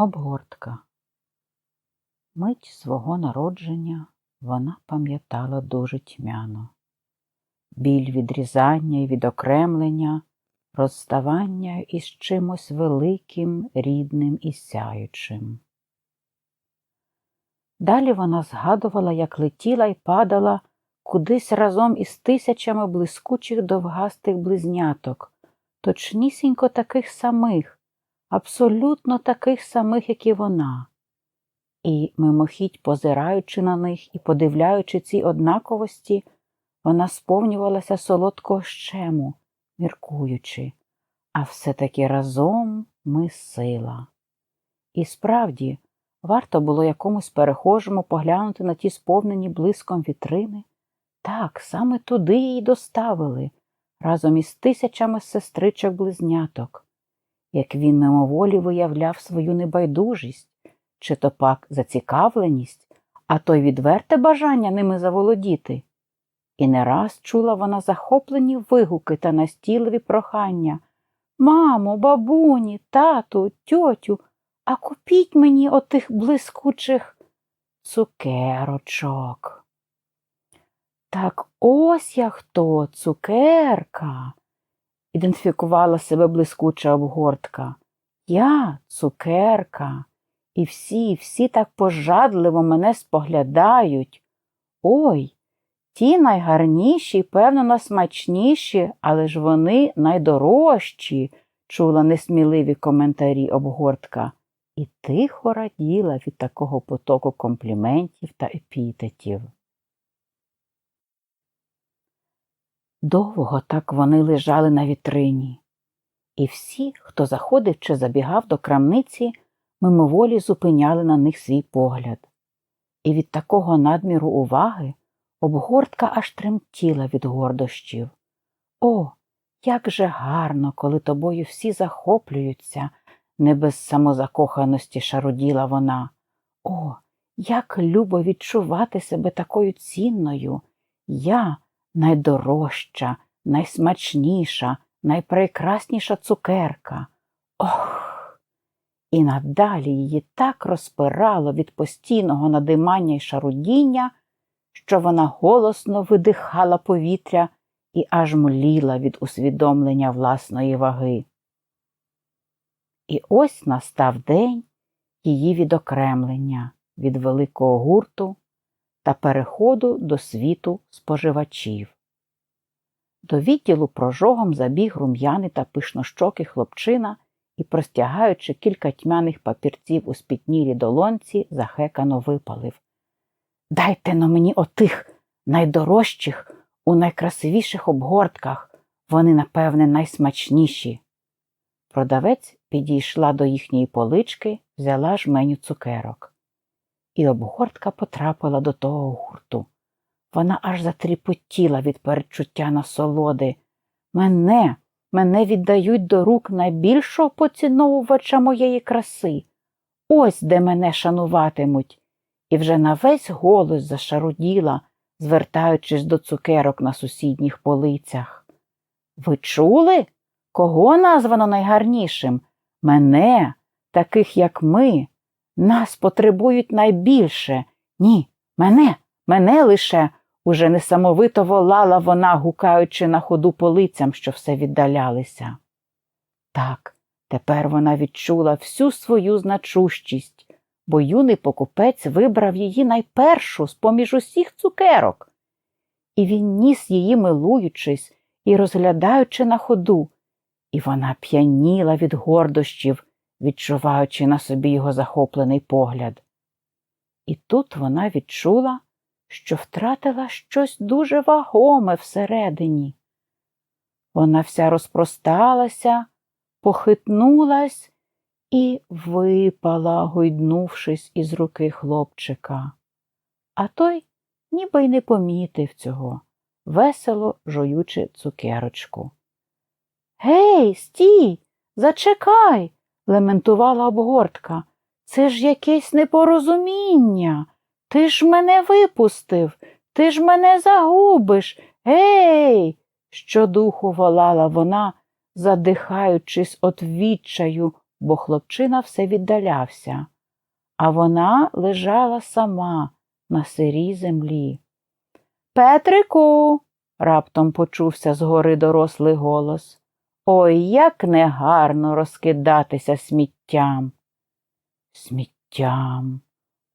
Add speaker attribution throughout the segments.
Speaker 1: Обгортка. Мить свого народження вона пам'ятала дуже тьмяно. Біль відрізання і відокремлення, розставання із чимось великим, рідним і сяючим. Далі вона згадувала, як летіла і падала кудись разом із тисячами блискучих довгастих близняток, точнісінько таких самих, абсолютно таких самих, як і вона. І, мимохідь позираючи на них і подивляючи ці однаковості, вона сповнювалася солодкого щему, міркуючи, а все-таки разом ми сила. І справді, варто було якомусь перехожому поглянути на ті сповнені блиском вітрини. Так, саме туди її доставили, разом із тисячами сестричок близняток як він мимоволі виявляв свою небайдужість, чи то пак зацікавленість, а то й відверте бажання ними заволодіти. І не раз чула вона захоплені вигуки та настійливі прохання Мамо, бабуні, тату, тьотю, а купіть мені отих блискучих цукерочок. Так ось я хто, цукерка ідентифікувала себе блискуча обгортка. Я цукерка, і всі, всі так пожадливо мене споглядають. Ой, ті найгарніші, певно, найсмачніші, але ж вони найдорожчі, чула несміливі коментарі обгортка, і тихо раділа від такого потоку компліментів та епітетів. Довго так вони лежали на вітрині, і всі, хто заходив чи забігав до крамниці, мимоволі зупиняли на них свій погляд. І від такого надміру уваги обгортка аж тремтіла від гордощів. О, як же гарно, коли тобою всі захоплюються, не без самозакоханості шаруділа вона. О, як любо відчувати себе такою цінною. Я найдорожча, найсмачніша, найпрекрасніша цукерка. Ох! І надалі її так розпирало від постійного надимання й шарудіння, що вона голосно видихала повітря і аж мліла від усвідомлення власної ваги. І ось настав день її відокремлення від великого гурту та переходу до світу споживачів. До відділу прожогом забіг рум'яний та пишнощокий хлопчина і, простягаючи кілька тьмяних папірців у спітнілій долонці, захекано випалив Дайте но мені отих найдорожчих, у найкрасивіших обгортках, вони, напевне, найсмачніші. Продавець підійшла до їхньої полички, взяла жменю цукерок і обгортка потрапила до того гурту. Вона аж затріпотіла від передчуття насолоди. Мене, мене віддають до рук найбільшого поціновувача моєї краси. Ось де мене шануватимуть. І вже на весь голос зашаруділа, звертаючись до цукерок на сусідніх полицях. Ви чули? Кого названо найгарнішим? Мене, таких, як ми, нас потребують найбільше. Ні, мене, мене лише. Уже несамовито волала вона, гукаючи на ходу полицям, що все віддалялися. Так, тепер вона відчула всю свою значущість, бо юний покупець вибрав її найпершу з поміж усіх цукерок. І він ніс її, милуючись і розглядаючи на ходу, і вона п'яніла від гордощів, відчуваючи на собі його захоплений погляд. І тут вона відчула, що втратила щось дуже вагоме всередині. Вона вся розпросталася, похитнулась і випала, гойднувшись із руки хлопчика. А той ніби й не помітив цього, весело жуючи цукерочку. Гей, стій, зачекай, лементувала обгортка. Це ж якесь непорозуміння. Ти ж мене випустив, ти ж мене загубиш. Гей. щодуху волала вона, задихаючись от відчаю бо хлопчина все віддалявся, а вона лежала сама на сирій землі. Петрику. раптом почувся згори дорослий голос. Ой, як негарно розкидатися сміттям. Сміттям.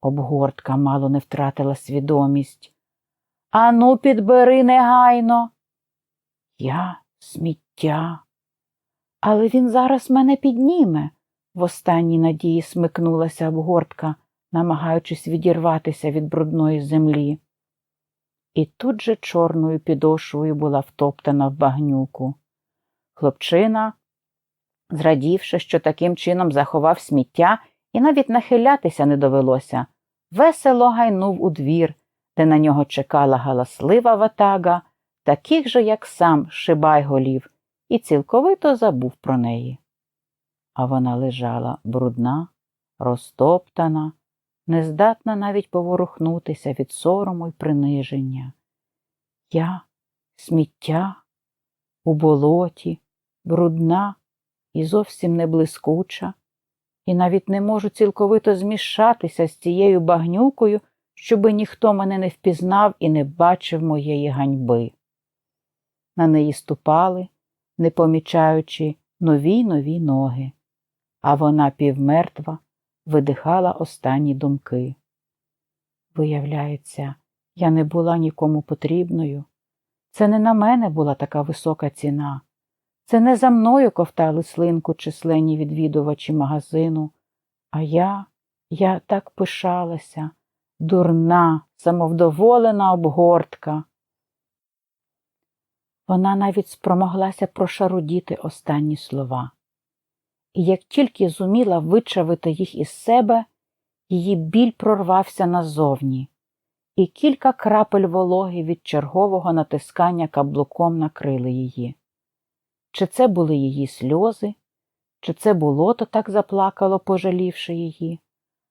Speaker 1: Обгортка мало не втратила свідомість. Ану, підбери негайно. Я сміття. Але він зараз мене підніме. В останній надії смикнулася обгортка, намагаючись відірватися від брудної землі. І тут же чорною підошвою була втоптана в багнюку. Хлопчина, зрадівши, що таким чином заховав сміття, і навіть нахилятися не довелося, весело гайнув у двір, де на нього чекала галаслива ватага, таких же, як сам шибайголів, і цілковито забув про неї. А вона лежала брудна, розтоптана, нездатна навіть поворухнутися від сорому й приниження. Я сміття у болоті, брудна і зовсім не блискуча, і навіть не можу цілковито змішатися з цією багнюкою, щоби ніхто мене не впізнав і не бачив моєї ганьби. На неї ступали, не помічаючи нові нові ноги, а вона півмертва видихала останні думки. Виявляється, я не була нікому потрібною. Це не на мене була така висока ціна. Це не за мною ковтали слинку численні відвідувачі магазину, а я, я так пишалася, дурна, самовдоволена обгортка. Вона навіть спромоглася прошарудіти останні слова. І як тільки зуміла вичавити їх із себе, її біль прорвався назовні, і кілька крапель вологи від чергового натискання каблуком накрили її. Чи це були її сльози, чи це болото так заплакало, пожалівши її.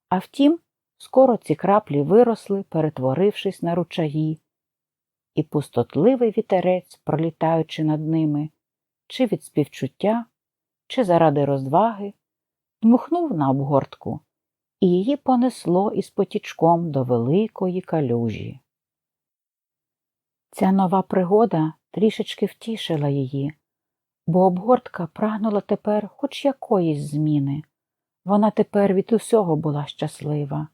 Speaker 1: А втім, скоро ці краплі виросли, перетворившись на ручаї, і пустотливий вітерець, пролітаючи над ними, чи від співчуття, чи заради розваги, дмухнув на обгортку, і її понесло із потічком до великої калюжі. Ця нова пригода трішечки втішила її, бо обгортка прагнула тепер хоч якоїсь зміни. Вона тепер від усього була щаслива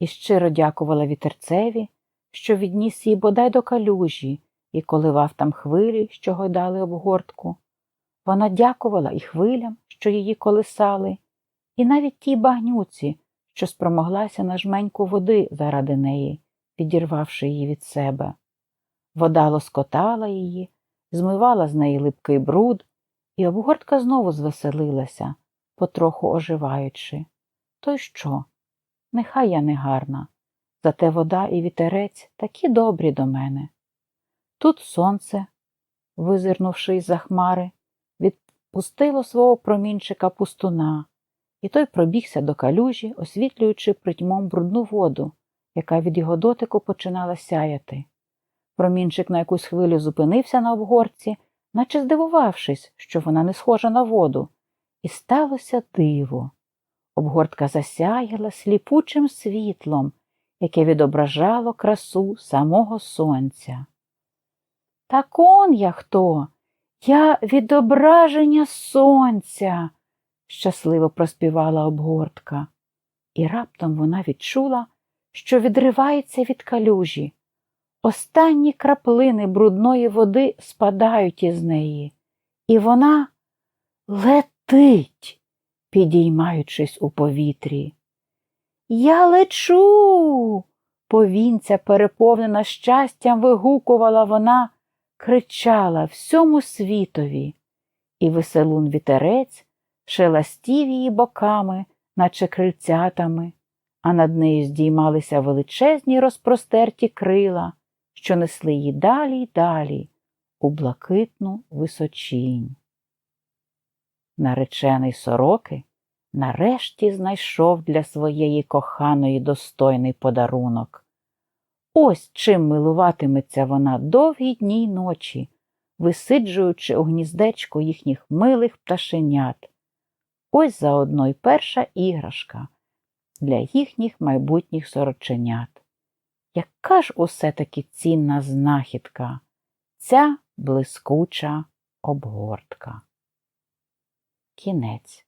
Speaker 1: і щиро дякувала вітерцеві, що відніс її бодай до калюжі і коливав там хвилі, що гойдали обгортку. Вона дякувала і хвилям, що її колисали, і навіть тій багнюці, що спромоглася на жменьку води заради неї, підірвавши її від себе. Вода лоскотала її, змивала з неї липкий бруд, і обгортка знову звеселилася, потроху оживаючи. То й що? Нехай я не гарна, зате вода і вітерець такі добрі до мене. Тут сонце, визирнувши із за хмари, відпустило свого промінчика пустуна, і той пробігся до калюжі, освітлюючи притьмом брудну воду, яка від його дотику починала сяяти. Промінчик на якусь хвилю зупинився на обгорці, наче здивувавшись, що вона не схожа на воду, і сталося диво. Обгортка засяяла сліпучим світлом, яке відображало красу самого сонця. Так он я хто? Я відображення сонця, щасливо проспівала обгортка, і раптом вона відчула, що відривається від калюжі. Останні краплини брудної води спадають із неї, і вона летить, підіймаючись у повітрі. Я лечу. Повінця, переповнена щастям, вигукувала вона, кричала всьому світові, і веселун вітерець шеластів її боками, наче крильцятами, а над нею здіймалися величезні розпростерті крила, що несли її далі й далі у блакитну височінь. Наречений сороки нарешті знайшов для своєї коханої достойний подарунок. Ось чим милуватиметься вона довгі дні й ночі, висиджуючи у гніздечку їхніх милих пташенят. Ось заодно й перша іграшка для їхніх майбутніх сороченят. Яка ж усе таки цінна знахідка, ця блискуча обгортка. Кінець.